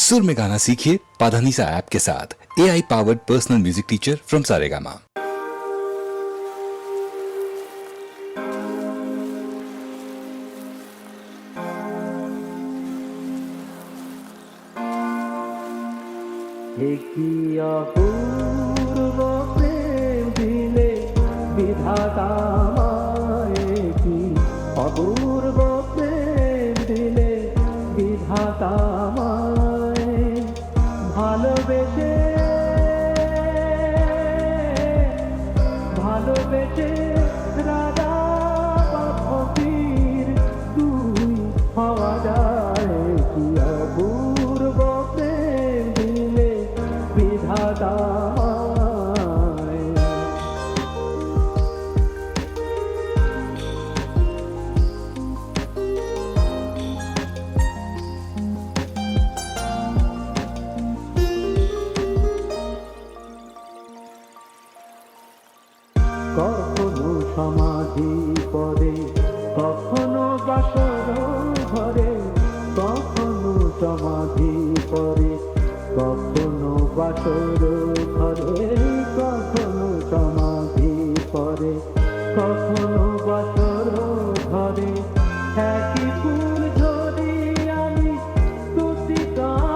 सुर में गाना सीखिए पाधानीसा ऐप के साथ A I powered personal music teacher from Saregama কি অপূর্ব প্রেম দিলে বিধাতা আমায় কি অপূর্ব প্রেম দিলে বিধাতা কখনো সমাধি পরে কখনো বাসর ঘরে কখনো সমাধি পরে কখনো বাসর ঘরে কখনো সমাধি পরে কখনো বাসর ঘরে। একই ফুল ধরি আমি তুতি কামনায়।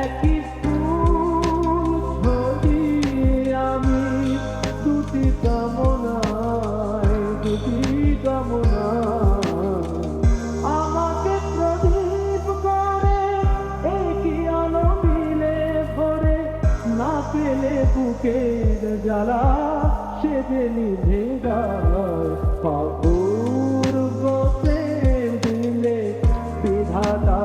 একই ফুল ধরি আমি দুটি কামনায় দুটি কামনায়। বুকের জ্বালা সে যে নিভে অপূর্ব প্রেম দিলে বিধাতা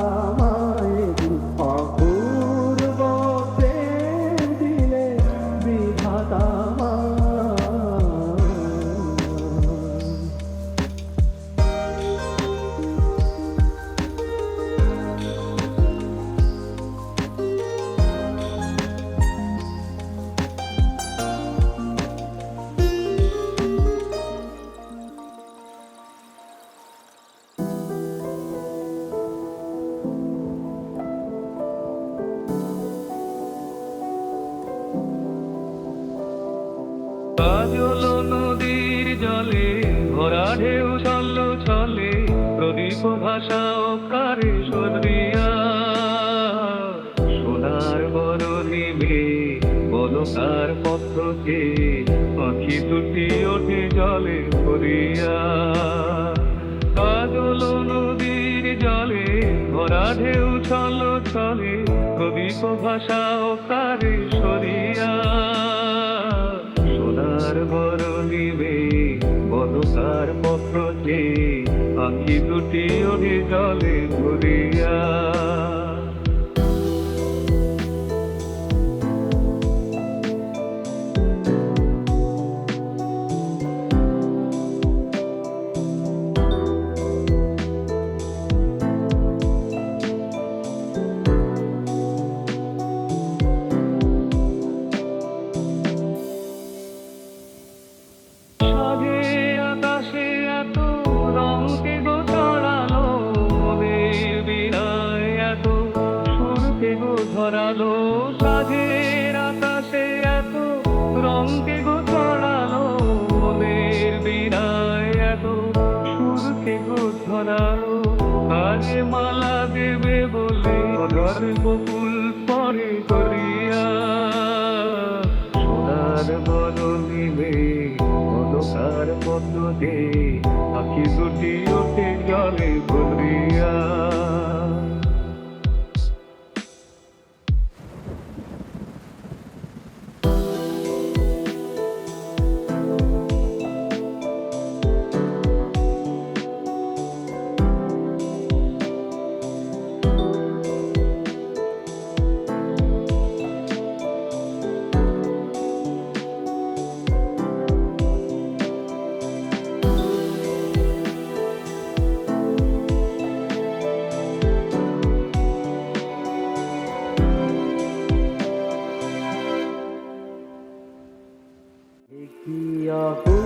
কাজল নদীর জলে, ভরা ঢেউ চল চলে প্রদীপ ভাষা কারে সরিয়া সোনার বড় নিবে বলো পত্রকে পাখি দুটি ওঠে জলে ভরিয়া। কাজল নদীর জলে, ভরা ঢেউ চল চলে প্রদীপ ভাষা ও কারে যে আঁকি দুটি অভিজলে জলে বকুল পরে করিয়া সোনার বদলিবে বদকার পদ্ম দে আখি দুটি ওঠে জলে ভরিয়া Oh.